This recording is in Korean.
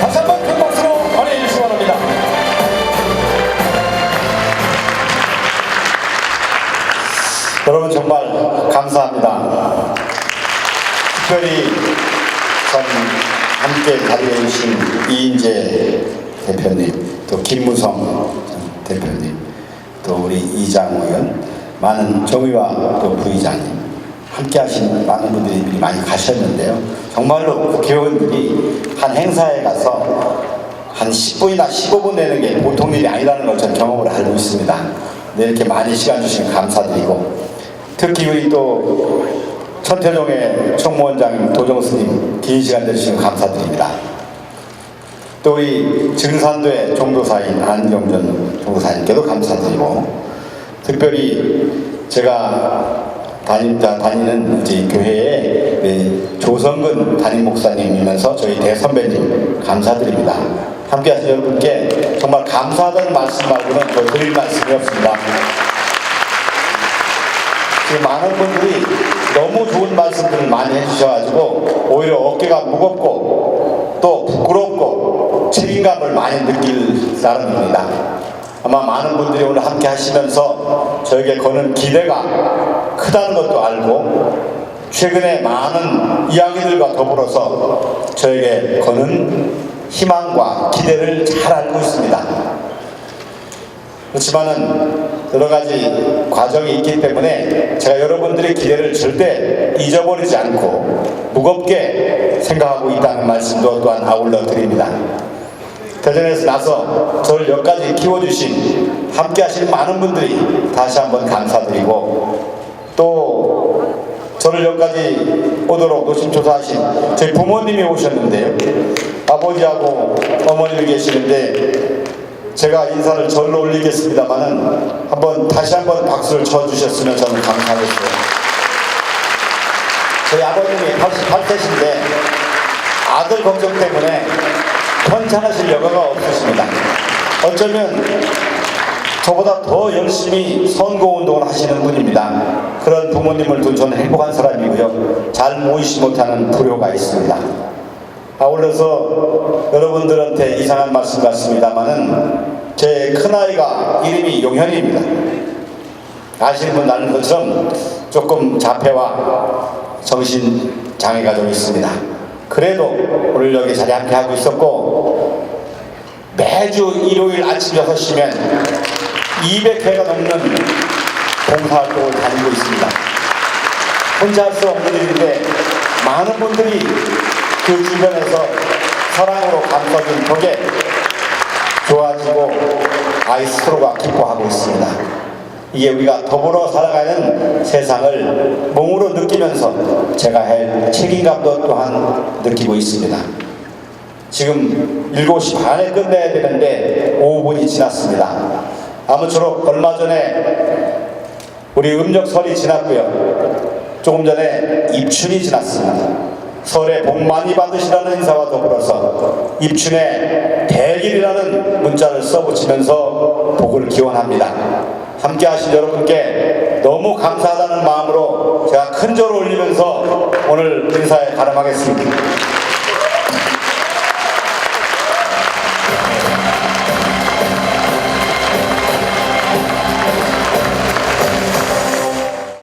다시 한번 큰 박수로 주시기 바랍니다. 여러분 정말 감사합니다. 특별히 전 함께 자리해 주신 이인재 대표님, 또 김무성 대표님, 또 우리 이장 의원, 많은 정의와 또 부의장님, 함께 하신 많은 분들이 미리 많이 가셨는데요. 정말로 국회의원들이 한 행사에 가서 한 10분이나 15분 내는 게 보통 일이 아니라는 걸 저는 경험을 알고 있습니다. 네, 이렇게 많이 시간 주시면 감사드리고 특히 우리 또 천태종의 총무원장님 도정스님 긴 시간 내주시면 감사드립니다. 또 우리 증산도의 종도사인 안경전 종도사님께도 감사드리고 특별히 제가 다닌자 다니는 이제 교회에 네, 조성근 담임 목사님이면서 저희 대선배님 감사드립니다. 함께하신 여러분께 정말 감사하다는 말씀 말고는 더 드릴 말씀이 없습니다. 지금 많은 분들이 너무 좋은 말씀들을 많이 해주셔가지고 오히려 어깨가 무겁고 또 부끄럽고 책임감을 많이 느낄 사람입니다. 아마 많은 분들이 오늘 함께 하시면서 저에게 거는 기대가 크다는 것도 알고 최근에 많은 이야기들과 더불어서 저에게 거는 희망과 기대를 잘 알고 있습니다. 그렇지만은 여러 가지 과정이 있기 때문에 제가 여러분들의 기대를 절대 잊어버리지 않고 무겁게 생각하고 있다는 말씀도 또한 아울러 드립니다. 대전에서 나서 저를 여기까지 키워주신 함께 하신 많은 분들이 다시 한번 감사드리고 또 저를 여기까지 오도록 노심초사하신 저희 부모님이 오셨는데요. 아버지하고 어머님이 계시는데 제가 인사를 절로 올리겠습니다만은 한번 다시 한번 박수를 쳐주셨으면 저는 감사하겠어요. 저희 아버님이 88세신데 아들 걱정 때문에 편찮으실 여가가 없으십니다. 어쩌면 저보다 더 열심히 선거운동을 하시는 분입니다. 그런 부모님을 둔 저는 행복한 사람이고요. 잘 모이지 못하는 불효가 있습니다. 아울러서 여러분들한테 이상한 말씀 같습니다만은 제 큰아이가 이름이 용현입니다. 아시는 분 아는 것처럼 조금 자폐와 정신 장애가 좀 있습니다. 그래도 오늘 여기 자리 함께 하고 있었고 매주 일요일 아침 6시면 200회가 넘는 봉사활동을 다니고 있습니다. 혼자 할 수 없는 일인데 많은 분들이 그 주변에서 사랑으로 감싸준 덕에 좋아지고 아이 스스로가 기뻐하고 있습니다. 이게 우리가 더불어 살아가는 세상을 몸으로 느끼면서 제가 할 책임감도 또한 느끼고 있습니다. 지금 7시 반에 끝내야 되는데 5분이 지났습니다. 아무쪼록 얼마 전에 우리 음력설이 지났고요. 조금 전에 입춘이 지났습니다. 설에 복 많이 받으시라는 인사와 더불어서 입춘에 대길이라는 문자를 써붙이면서 복을 기원합니다. 함께 하신 여러분께 너무 감사하다는 마음으로 제가 큰 절을 올리면서 오늘 인사에 가름하겠습니다.